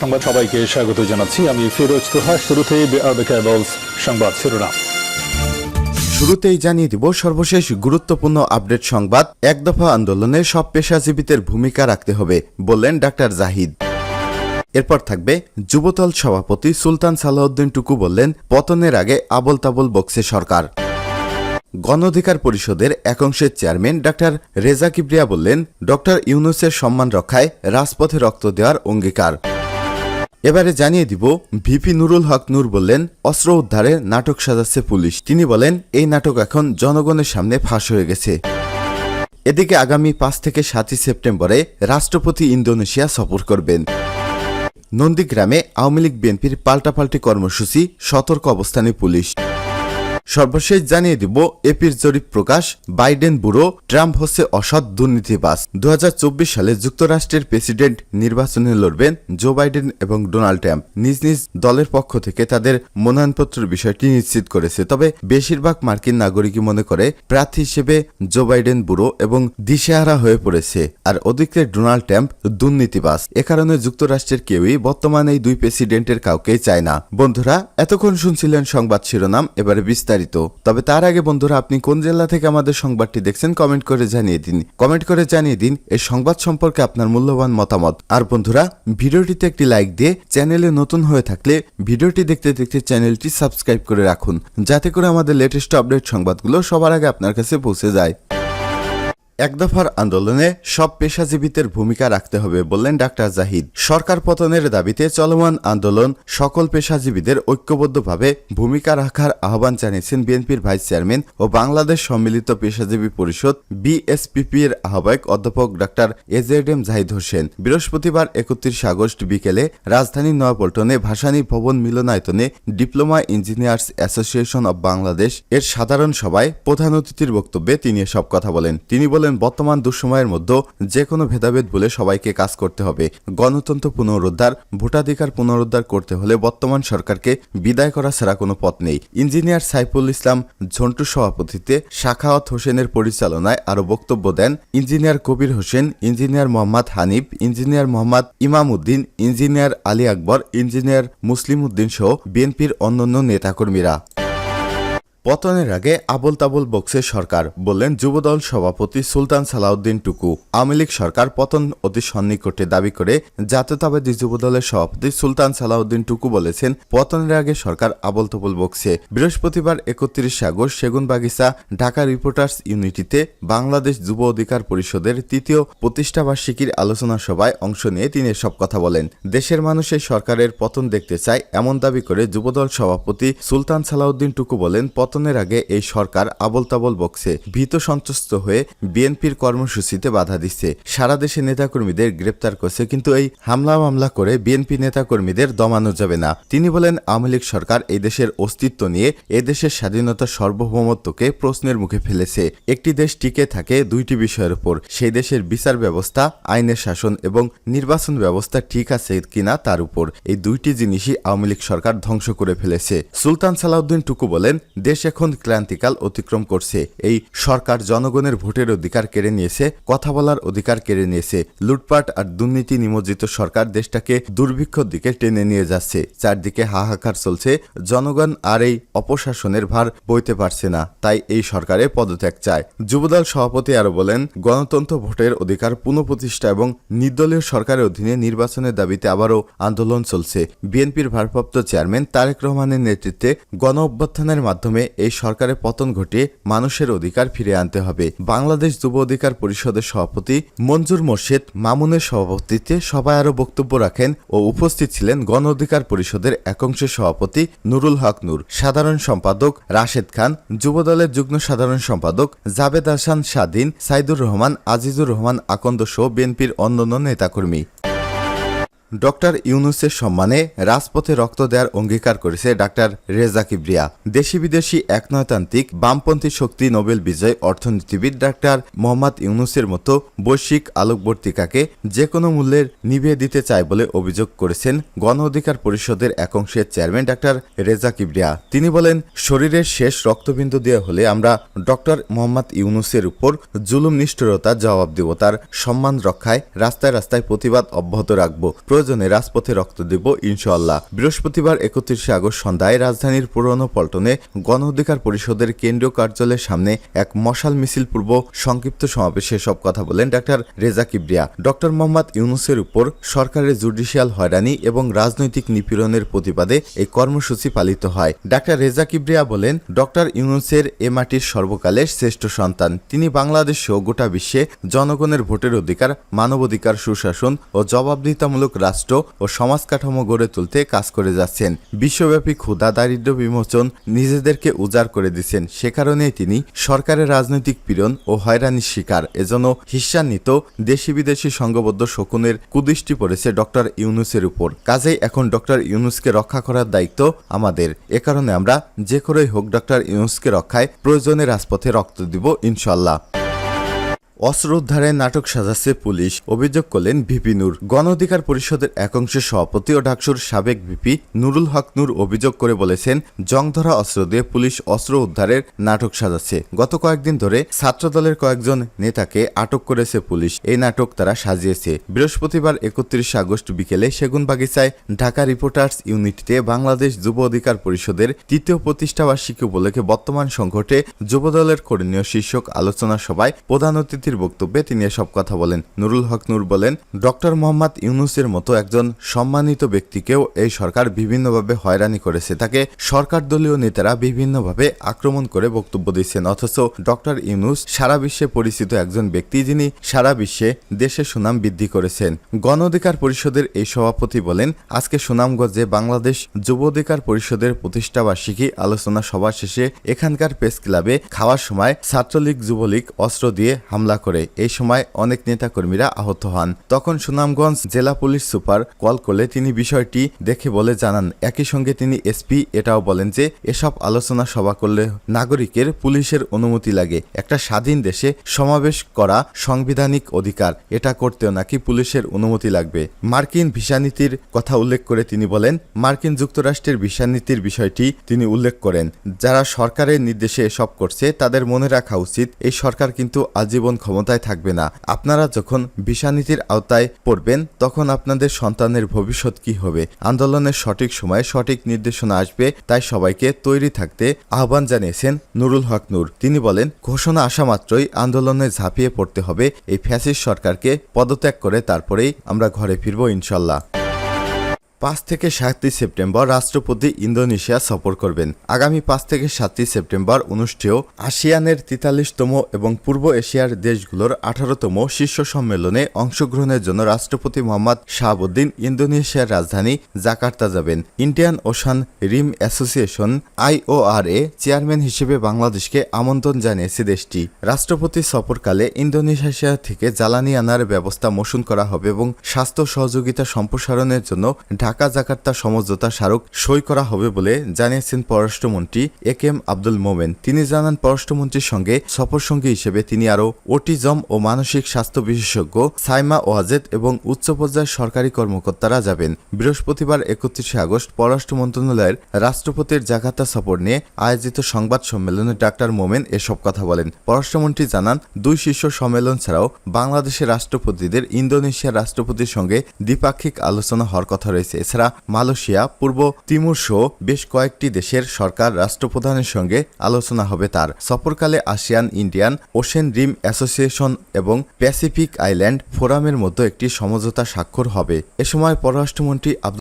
সংবাদ সবাইকে স্বাগত জানাচ্ছি। আমি ফিরোজ তোহা। শুরুতেই সংবাদ শিরোনাম। শুরুতেই জানিয়ে দিব, সর্বশেষ গুরুত্বপূর্ণ আপডেট সংবাদ। এক দফা আন্দোলনে সব পেশাজীবীদের ভূমিকা রাখতে হবে বললেন ডাক্তার জাহিদ। এরপর থাকবে, যুবদল সভাপতি সুলতান সালাউদ্দিন টুকু বললেন, পতনের আগে আবল তাবল বকছে সরকার। গণ অধিকার পরিষদের একাংশের চেয়ারম্যান ডাক্তার রেজা কিবরিয়া বললেন, ডক্টর ইউনুসের সম্মান রক্ষায় রাজপথে রক্ত দেওয়ার অঙ্গীকার। এবারে জানিয়ে দিব, ভিপি নুরুল হক নূর বললেন, অস্ত্র উদ্ধারে নাটক সাজাচ্ছে পুলিশ। তিনি বলেন, এই নাটক এখন জনগণের সামনে ফাঁস হয়ে গেছে। এদিকে আগামী পাঁচ থেকে সাতই সেপ্টেম্বরে রাষ্ট্রপতি ইন্দোনেশিয়া সফর করবেন। নন্দীগ্রামে আওয়ামী লীগ বিএনপির পাল্টাপাল্টি কর্মসূচি, সতর্ক অবস্থানে পুলিশ। সর্বশেষ জানিয়ে দিব, এপির জরিপ প্রকাশ, বাইডেন ব্যুরো, ট্রাম্প হচ্ছে অসৎ দুর্নীতিবাস দু হাজার চব্বিশ সালে যুক্তরাষ্ট্রের প্রেসিডেন্ট নির্বাচনে লড়বেন জো বাইডেন এবং ডোনাল্ড ট্রাম্প। নিজ নিজ দলের পক্ষ থেকে তাদের মনোনয়নপত্রের বিষয়টি নিশ্চিত করেছে। তবে বেশিরভাগ মার্কিন নাগরিকই মনে করে, প্রার্থী হিসেবে জো বাইডেন ব্যুরো এবং দিশেহারা হয়ে পড়েছে। আর অধিকরে ডোনাল্ড ট্রাম্প দুর্নীতিবাস এ কারণে যুক্তরাষ্ট্রের কেউই বর্তমানে এই দুই প্রেসিডেন্টের কাউকেই চায় না। বন্ধুরা, এতক্ষণ শুনছিলেন সংবাদ শিরোনাম, এবারে বিস্তারিত তবে তার আগে বন্ধুরা, আপনি কোন জেলা থেকে আমাদের সংবাদটি দেখছেন কমেন্ট করে জানিয়ে দিন। কমেন্ট করে জানিয়ে দিন এই সংবাদ সম্পর্কে আপনার মূল্যবান মতামত। আর বন্ধুরা, ভিডিওটিতে একটি লাইক দিয়ে চ্যানেলে নতুন হয়ে থাকলে ভিডিওটি দেখতে দেখতে চ্যানেলটি সাবস্ক্রাইব করে রাখুন, যাতে করে আমাদের লেটেস্ট আপডেট সংবাদগুলো সবার আগে আপনার কাছে পৌঁছে যায়। এক দফার আন্দোলনে সব পেশাজীবীদের ভূমিকা রাখতে হবে বললেন ডাক্তার জাহিদ। সরকার পতনের দাবিতে চলমান আন্দোলন সকল পেশাজীবীদের ঐক্যবদ্ধভাবে ভূমিকা রাখার আহ্বান জানিয়েছেন বিএনপির ভাইস চেয়ারম্যান ও বাংলাদেশ সম্মিলিত পেশাজীবী পরিষদ বিএসপিপি এর আহ্বায়ক অধ্যাপক doctor AZ M Zahid Hossain. বৃহস্পতিবার একত্রিশ আগস্ট বিকেলে রাজধানীর নয়াপল্টনে ভাসানী ভবন মিলনায়তনে diploma engineers association of Bangladesh এর সাধারণ সভায় প্রধান অতিথির বক্তব্যে তিনি এসব কথা বলেন। তিনি বলেন বর্তমান দুঃসময়ের মধ্যে যে কোনো ভেদাভেদ বলে সবাইকে কাজ করতে হবে। গণতন্ত্র পুনরুদ্ধার, ভোটাধিকার পুনরুদ্ধার করতে হলে বর্তমান সরকারকে বিদায় করা ছাড়া কোনো পথ নেই। ইঞ্জিনিয়ার সাইফুল ইসলাম ঝন্টু সভাপতিত্বে শাখাওয়াত হোসেনের পরিচালনায় আরও বক্তব্য দেন engineer Kabir Hossain, engineer Mohammad Hanif, engineer Mohammad Imam Uddin engineer Ali Akbar, engineer Muslim Uddin সহ বিএনপির অন্যান্য নেতাকর্মীরা। পতনের আগে আবল তাবল বক্সে সরকার বললেন যুবদল সভাপতি সুলতান সালাউদ্দিন টুকু আওয়ামী লীগ সরকার পতন অতি সন্নিকটে দাবি করে জাতীয়তাবাদী যুবদলের সভাপতি সুলতান সালাউদ্দিন টুকু বলেছেন, পতনের আগে সরকার আবল তাবল বক্সে। বৃহস্পতিবার একত্রিশে আগস্ট সেগুনবাগিচা, ঢাকা রিপোর্টার্স ইউনিটিতে বাংলাদেশ যুব অধিকার পরিষদের তৃতীয় প্রতিষ্ঠাবার্ষিকীর আলোচনা সভায় অংশ নিয়ে তিনি এসব কথা বলেন। দেশের মানুষ এই সরকারের পতন দেখতে চায় এমন দাবি করে যুবদল সভাপতি সুলতান সালাউদ্দিন টুকু বলেন পতনের আগে এই সরকার আবল তাবল বক্সে ভীত সন্ত্রস্ত হয়ে বিএনপির কর্মসূচিতে বাধা দিচ্ছে। সারা দেশে নেতাকর্মীদের গ্রেপ্তার করছে, কিন্তু এই হামলা মামলা করে বিএনপি নেতাকর্মীদের দমানো যাবে না। তিনি বলেন, আওয়ামী লীগ সরকার এই দেশের অস্তিত্ব নিয়ে এ দেশের স্বাধীনতা সার্বভৌমত্বকে প্রশ্নের মুখে ফেলেছে। একটি দেশ টিকে থাকে দুইটি বিষয়ের উপর। সেই দেশের বিচার ব্যবস্থা, আইনের শাসন এবং নির্বাচন ব্যবস্থা ঠিক আছে কিনা তার উপর। এই দুইটি জিনিসই আওয়ামী লীগ সরকার ধ্বংস করে ফেলেছে। সুলতান সালাউদ্দিন টুকু বলেন, দেশ এখন ক্রান্তিকাল অতিক্রম করছে। এই সরকার জনগণের ভোটের অধিকার কেড়ে নিয়েছে, কথা বলার অধিকার কেড়ে নিয়েছে। লুটপাট আর দুর্নীতি নিমজ্জিত সরকার দেশটাকে দুর্ভিক্ষর দিকে টেনে নিয়ে যাচ্ছে। চারদিকে হাহাকার চলছে, জনগণ আর এই অপশাসনের ভার বইতে পারছে না। তাই এই সরকারের পদত্যাগ চায়। যুবদল সভাপতি আরও বলেন, গণতন্ত্র ভোটের অধিকার পুনঃপ্রতিষ্ঠা এবং নির্দলীয় সরকারের অধীনে নির্বাচনের দাবিতে আবারও আন্দোলন চলছে। বিএনপির ভারপ্রাপ্ত চেয়ারম্যান তারেক রহমানের নেতৃত্বে গণ অভ্যুত্থানের মাধ্যমে এই সরকারের পতন ঘটিয়ে মানুষের অধিকার ফিরে আনতে হবে। বাংলাদেশ যুব অধিকার পরিষদের সভাপতি মঞ্জুর মোর্শেদ মামুনের সভাপতিত্বে সভায় আরও বক্তব্য রাখেন ও উপস্থিত ছিলেন গণ অধিকার পরিষদের একাংশের সভাপতি নুরুল হক নূর, সাধারণ সম্পাদক রাশেদ খান, যুবদলের যুগ্ম সাধারণ সম্পাদক জাবেদ হাসান স্বাধীন, সাইদুর রহমান, আজিজুর রহমান আকন্দ সহ বিএনপির অন্যান্য নেতাকর্মী। ডক্টর ইউনুসের সম্মানে রাজপথে রক্ত দেওয়ার অঙ্গীকার করেছে ডাক্তার রেজা কিবরিয়া দেশি বিদেশি একনয়তান্ত্রিক বামপন্থী শক্তি নোবেল বিজয় অর্থনীতিবিদ ডাক্তার মোহাম্মদ ইউনুসের মতো বৈশ্বিক আলোকবর্তিকাকে যে কোনো মূল্যের নিভিয়ে দিতে চায় বলে অভিযোগ করেছেন গণ অধিকার পরিষদের একাংশের চেয়ারম্যান ডাক্তার রেজা কিবরিয়া তিনি বলেন, শরীরের শেষ রক্তবিন্দু দেওয়া হলে আমরা ডক্টর মোহাম্মদ ইউনুসের উপর জুলুম নিষ্ঠুরতা জবাব দেব। তার সম্মান রক্ষায় রাস্তায় রাস্তায় প্রতিবাদ অব্যাহত রাখব। প্রয়োজনে রাজপথে রক্ত দেব, ইনশাআল্লাহ। বৃহস্পতিবার একত্রিশে আগস্ট সন্ধ্যায় রাজধানীর পুরনো পল্টনে গণ অধিকার পরিষদের কেন্দ্রীয় কার্যালয়ের সামনে এক মশাল মিছিল পূর্ব সংক্ষিপ্ত সমাবেশে সব কথা বলেন ডাক্তার রেজা কিবরিয়া। ডক্টর মোহাম্মদ ইউনুসের উপর সরকারের জুডিশিয়াল হয়রানি এবং রাজনৈতিক নিপীড়নের প্রতিবাদে এই কর্মসূচি পালিত হয়। ডাক্তার রেজা কিবরিয়া বলেন, ডক্টর ইউনুসের এ মাটির সর্বকালের শ্রেষ্ঠ সন্তান। তিনি বাংলাদেশ সহ গোটা বিশ্বে জনগণের ভোটের অধিকার, মানবাধিকার, সুশাসন ও জবাবদিহিতামূলক রাষ্ট্র ও সমাজ কাঠামো গড়ে তুলতে কাজ করে যাচ্ছেন। বিশ্বব্যাপী ক্ষুধা, দারিদ্র্য বিমোচন নিজেদেরকে উজাড় করে দিচ্ছেন। সে কারণেই তিনি সরকারের রাজনৈতিক পীড়ন ও হয়রানির শিকার। এজন্য হিস্যান্বিত দেশি বিদেশি সংঘবদ্ধ শকুনের কুদৃষ্টি পড়েছে ডক্টর ইউনুসের উপর। কাজেই এখন ডক্টর ইউনুসকে রক্ষা করার দায়িত্ব আমাদের। এ কারণে আমরা যে করেই হোক ডক্টর ইউনুসকে রক্ষায় প্রয়োজনে রাজপথে রক্ত দিব ইনশাল্লাহ অস্ত্র উদ্ধারে নাটক সাজাচ্ছে পুলিশ। অভিযোগ করলেন ভিপি নূর। গণ অধিকার পরিষদের একাংশের সভাপতি ও ডাকসুর সাবেক ভিপি নুরুল হক নূর অভিযোগ করে বলেছেন, জংধরা অস্ত্র দিয়ে পুলিশ অস্ত্র উদ্ধারের নাটক সাজাচ্ছে। গত কয়েকদিন ধরে ছাত্রদলের কয়েকজন নেতাকে আটক করেছে পুলিশ। এই নাটক তারা সাজিয়েছে। বৃহস্পতিবার একত্রিশে আগস্ট বিকেলে সেগুনবাগিচায় ঢাকা রিপোর্টার্স ইউনিটিতে বাংলাদেশ যুব অধিকার পরিষদের তৃতীয় প্রতিষ্ঠাবার্ষিকী উপলক্ষে বর্তমান সংকটে যুবদলের করণীয় শীর্ষক আলোচনা সভায় প্রধান অতিথির বক্তব্যে তিনি এসব কথা বলেন। নুরুল হক নূর বলেন, ডক্টর মোহাম্মদ ইউনুসের মতো একজন সম্মানিত ব্যক্তিকেও এই সরকার বিভিন্নভাবে হয়রানি করেছে। তাকে সরকার দলীয় নেতারা বিভিন্নভাবে আক্রমণ করে বক্তব্য দিচ্ছেন। অথচ ডক্টর ইউনুস সারা বিশ্বে পরিচিত একজন ব্যক্তি যিনি সারা বিশ্বে দেশের সুনাম বৃদ্ধি করেছেন। গণ অধিকার পরিষদের এই সভাপতি বলেন, আজকে সুনামগঞ্জে বাংলাদেশ যুব অধিকার পরিষদের প্রতিষ্ঠাবার্ষিকী আলোচনা সভা শেষে এখানকার প্রেস ক্লাবে খাওয়ার সময় ছাত্রলীগ, যুবলীগ অস্ত্র দিয়ে হামলা করে এই সময় অনেক নেতাকর্মীরা আহত হন। তখন সুনামগঞ্জ জেলা পুলিশ সুপার কল করলে তিনি বিষয়টি দেখে বলে জানান, একই সঙ্গে তিনি এসপি, এটাও বলেন যে এসব আলোচনা সভা করলে নাগরিকের পুলিশের অনুমতি লাগে। একটা স্বাধীন দেশে সমাবেশ করা সাংবিধানিক অধিকার, এটা করতেও নাকি পুলিশের অনুমতি লাগবে। মার্কিন ভিসা নীতির কথা উল্লেখ করে তিনি বলেন, মার্কিন যুক্তরাষ্ট্রের ভিসা নীতির বিষয়টি তিনি উল্লেখ করেন। যারা সরকারের নির্দেশে এসব করছে, তাদের মনে রাখা উচিত, এই সরকার কিন্তু আজীবন ক্ষমতায় থাকবে না। আপনারা যখন ভিসা নীতির আওতায় পড়বেন, তখন আপনাদের সন্তানের ভবিষ্যৎ কি হবে? আন্দোলনের সঠিক সময়ে সঠিক নির্দেশনা আসবে, তাই সবাইকে তৈরি থাকতে আহ্বান জানিয়েছেন নুরুল হক নূর। তিনি বলেন, ঘোষণা আসা মাত্রই আন্দোলনে ঝাঁপিয়ে পড়তে হবে, এই ফ্যাসিস সরকারকে পদত্যাগ করে তারপরেই আমরা ঘরে ফিরব ইনশাল্লাহ। পাঁচ থেকে সাতই সেপ্টেম্বর রাষ্ট্রপতি ইন্দোনেশিয়া সফর করবেন। আগামী পাঁচ থেকে সাতই সেপ্টেম্বর অনুষ্ঠেয় আসিয়ানের তেতাল্লিশতম এবং পূর্ব এশিয়ার দেশগুলোর আঠারোতম শীর্ষ সম্মেলনে অংশগ্রহণের জন্য রাষ্ট্রপতি মোহাম্মদ শাহাবুদ্দিন ইন্দোনেশিয়ার রাজধানী জাকার্তা যাবেন। Indian Ocean Rim Association IORA chairman হিসেবে বাংলাদেশকে আমন্ত্রণ জানিয়েছে দেশটি। রাষ্ট্রপতি সফরকালে ইন্দোনেশিয়া থেকে জ্বালানি আনার ব্যবস্থা মসুন করা হবে এবং স্বাস্থ্য সহযোগিতা সম্প্রসারণের জন্য জাকার্তা সমঝোতা স্মারক সই করা হবে বলে জানিয়েছেন পররাষ্ট্রমন্ত্রী এ কে এম আব্দুল মোমেন। তিনি জানান, পররাষ্ট্রমন্ত্রীর সঙ্গে সফরসঙ্গী হিসেবে তিনি আরও ওটিজম ও মানসিক স্বাস্থ্য বিশেষজ্ঞ সাইমা ওয়াজেদ এবং উচ্চ পর্যায়ের সরকারি কর্মকর্তারা যাবেন। বৃহস্পতিবার একত্রিশে আগস্ট পররাষ্ট্র মন্ত্রণালয়ের রাষ্ট্রপতির জাকার্তা সফর নিয়ে আয়োজিত সংবাদ সম্মেলনে ডাক্তার মোমেন এসব কথা বলেন। পররাষ্ট্রমন্ত্রী জানান, দুই শীর্ষ সম্মেলন ছাড়াও বাংলাদেশের রাষ্ট্রপতিদের ইন্দোনেশিয়ার রাষ্ট্রপতির সঙ্গে দ্বিপাক্ষিক আলোচনা হওয়ার কথা রয়েছে। এছাড়া মালয়েশিয়া, পূর্ব তিমুর সহ বেশ কয়েকটি দেশের সরকার রাষ্ট্রপ্রধানের সঙ্গে আলোচনা হবে তার। সফরকালে ASEAN Indian Ocean Rim Association এবং প্যাসিফিক আইল্যান্ড ফোরামের মধ্যে একটি সমঝোতা স্বাক্ষর হবে। এ সময় পররাষ্ট্রমন্ত্রী আব্দুল